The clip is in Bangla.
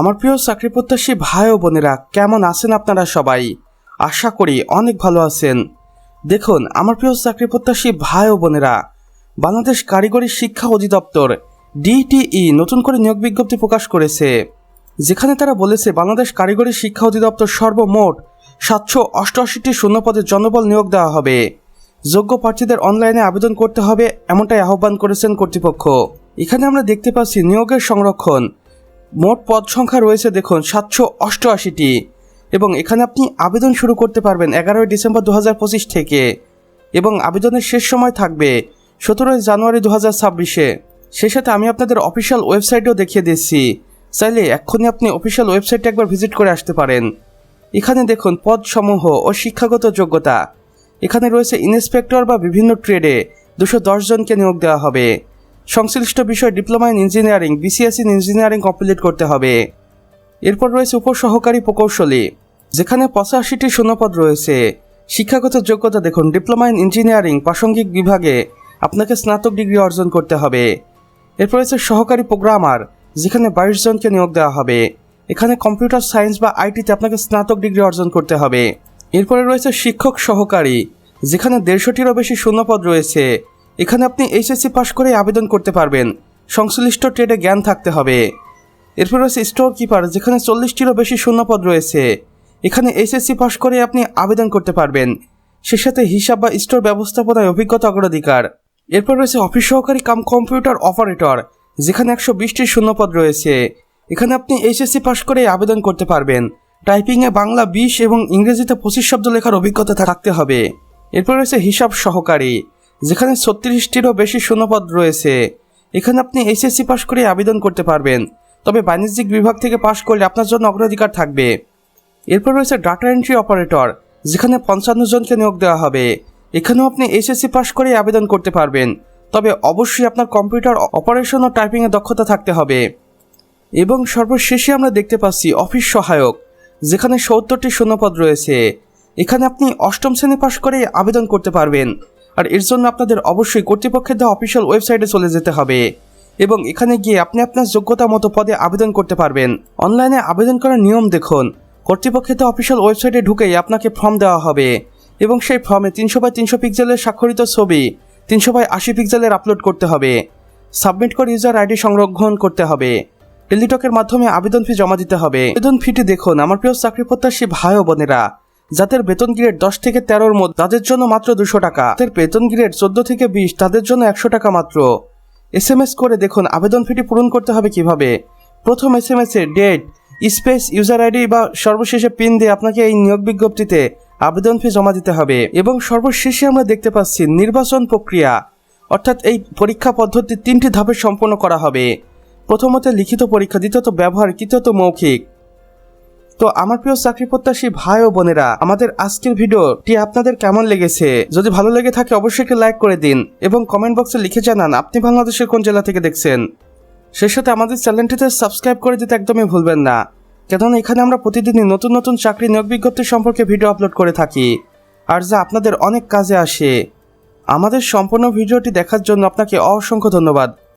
আমার প্রিয় চাকরি প্রত্যাশী ভাই ও বোনেরা, কেমন আছেন আপনারা সবাই? আশা করি অনেক ভালো আছেন। দেখুন, আমার প্রিয় চাকরি প্রত্যাশী ভাই ও বোনেরা, বাংলাদেশ কারিগরি শিক্ষা অধিদপ্তর, ডিটিই নতুন করে নিয়োগ বিজ্ঞপ্তি প্রকাশ করেছে, যেখানে তারা বলেছে বাংলাদেশ কারিগরি শিক্ষা অধিদপ্তর সর্বমোট সাতশো অষ্টআশিটি শূন্যপদের জনবল নিয়োগ দেওয়া হবে। যোগ্য প্রার্থীদের অনলাইনে আবেদন করতে হবে, এমনটাই আহ্বান করেছেন কর্তৃপক্ষ। এখানে আমরা দেখতে পাচ্ছি নিয়োগের সংরক্ষণ মোট পদ সংখ্যা রয়েছে দেখুন, সাতশো অষ্টআশিটি। এবং এখানে আপনি আবেদন শুরু করতে পারবেন এগারোই ডিসেম্বর দু থেকে। এবং আবেদনের শেষ সময় থাকবে সতেরোই জানুয়ারি দু হাজার ছাব্বিশে। সে সাথে আমি আপনাদের অফিসিয়াল ওয়েবসাইটও দেখিয়ে দিচ্ছি। চাইলে এক্ষুনি আপনি অফিসিয়াল ওয়েবসাইটে একবার ভিজিট করে আসতে পারেন। এখানে দেখুন, পদসমূহ ও শিক্ষাগত যোগ্যতা। এখানে রয়েছে ইন্সপেক্টর বা বিভিন্ন ট্রেডে দশ জনকে নিয়োগ দেওয়া হবে। সংশ্লিষ্ট বিষয় diploma in engineering BSc in engineering complete করতে হবে। এরপর রয়েছে উপসহকারী প্রকৌশলী, যেখানে পঁচাশিটি শূন্যপদ রয়েছে। শিক্ষাগত যোগ্যতা দেখুন, ডিপ্লোমা ইন ইঞ্জিনিয়ারিং, প্রাসঙ্গিক বিভাগে আপনাকে স্নাতক ডিগ্রি অর্জন করতে হবে। এরপর রয়েছে সহকারী প্রোগ্রামার, যেখানে বাইশ জনকে নিয়োগ দেওয়া হবে। এখানে কম্পিউটার সায়েন্স বা আইটিতে আপনাকে স্নাতক ডিগ্রি অর্জন করতে হবে। এরপরে রয়েছে শিক্ষক সহকারী, যেখানে দেড়শোটিরও বেশি শূন্যপদ রয়েছে। এখানে আপনি এইচএসসি পাশ করে আবেদন করতে পারবেন। সংশ্লিষ্ট ট্রেডে জ্ঞান থাকতে হবে। এরপর রয়েছে স্টোর কিপার যেখানে চল্লিশটিরও বেশি শূন্যপদ রয়েছে। এখানে এইচএসসি পাশ করে আপনি আবেদন করতে পারবেন। সে সাথে হিসাব বা স্টোর ব্যবস্থাপনায় অভিজ্ঞতা অগ্রাধিকার। এরপর রয়েছে অফিস সহকারী কাম কম্পিউটার অপারেটর, যেখানে একশো বিশটির শূন্যপদ রয়েছে। এখানে আপনি এইচএসসি পাশ করে আবেদন করতে পারবেন। টাইপিংয়ে বাংলা, বিশ এবং ইংরেজিতে পঁচিশ শব্দ লেখার অভিজ্ঞতা থাকতে হবে। এরপর রয়েছে হিসাব সহকারী। যেখানে ছত্রিশটিরও বেশি শূন্যপদ রয়েছে। এখানে আপনি এসএসসি পাশ করে আবেদন করতে পারবেন। তবে বাণিজ্যিক বিভাগ থেকে পাশ করলে আপনার জন্য অগ্রাধিকার থাকবে। এরপর রয়েছে ডাটা এন্ট্রি অপারেটর যেখানে পঞ্চান্ন জনকে নিয়োগ দেওয়া হবে। এখানেও আপনি এসএসসি পাশ করে আবেদন করতে পারবেন। তবে অবশ্যই আপনার কম্পিউটার অপারেশন ও টাইপিংয়ে দক্ষতা থাকতে হবে। এবং সর্বশেষে আমরা দেখতে পাচ্ছি অফিস সহায়ক, যেখানে সত্তরটি শূন্যপদ রয়েছে। এখানে আপনি অষ্টম শ্রেণি পাশ করে আবেদন করতে পারবেন। আর এর জন্য আপনাদের অবশ্যই কর্তৃপক্ষের দেওয়া অফিসিয়াল ওয়েবসাইটে চলে যেতে হবে। এবং এখানে গিয়ে আপনি আপনার যোগ্যতা মতো পদে আবেদন করতে পারবেন। অনলাইনে আবেদন করার নিয়ম দেখুন। কর্তৃপক্ষের দেওয়া অফিসিয়াল ওয়েবসাইটে ঢুকেই আপনাকে ফর্ম দেওয়া হবে। এবং সেই ফর্মে তিনশো বাই তিনশো পিক্সেলের স্বাক্ষরিত ছবি, তিনশো বাই আশি পিক্সেলের আপলোড করতে হবে। সাবমিট করে ইউজার আইডি সংরক্ষণ করতে হবে। টেলিটকের মাধ্যমে আবেদন ফি জমা দিতে হবে। আবেদন ফিটি দেখুন। আমার প্রিয় চাকরি প্রত্যাশী ভাই ও বোনেরা যাদের বেতন গ্রেড দশ থেকে তেরোর মধ্যে, তাদের জন্য মাত্র দুশো টাকা। তাদের বেতন গ্রেড চোদ্দ থেকে বিশ, তাদের জন্য একশো টাকা মাত্র। এস এম এস করে দেখুন, আবেদন ফিটি পূরণ করতে হবে কীভাবে? প্রথম S M S date space user ID বা সর্বশেষে পিন দিয়ে আপনাকে এই নিয়োগ বিজ্ঞপ্তিতে আবেদন ফি জমা দিতে হবে। এবং সর্বশেষে আমরা দেখতে পাচ্ছি, নির্বাচন প্রক্রিয়া, অর্থাৎ এই পরীক্ষা পদ্ধতি তিনটি ধাপে সম্পন্ন করা হবে। প্রথমত লিখিত পরীক্ষা, দ্বিতীয়ত ব্যবহার, তৃতীয়ত মৌখিক। তো আমার প্রিয় চাকরি প্রত্যাশী ভাই ও বোনেরা, আমাদের আজকের ভিডিওটি আপনাদের কেমন লেগেছে? যদি ভালো লেগে থাকে অবশ্যই একটি লাইক করে দিন এবং কমেন্ট বক্সে লিখে জানান আপনি বাংলাদেশের কোন জেলা থেকে দেখছেন। সেই সাথে আমাদের চ্যানেলটিতে সাবস্ক্রাইব করে দিতে একদমই ভুলবেন না। কেননা এখানে আমরা প্রতিদিনই নতুন নতুন চাকরি নিয়োগ বিজ্ঞপ্তি সম্পর্কে ভিডিও আপলোড করে থাকি। আর যা আপনাদের অনেক কাজে আসে। আমাদের সম্পূর্ণ ভিডিওটি দেখার জন্য আপনাকে অসংখ্য ধন্যবাদ।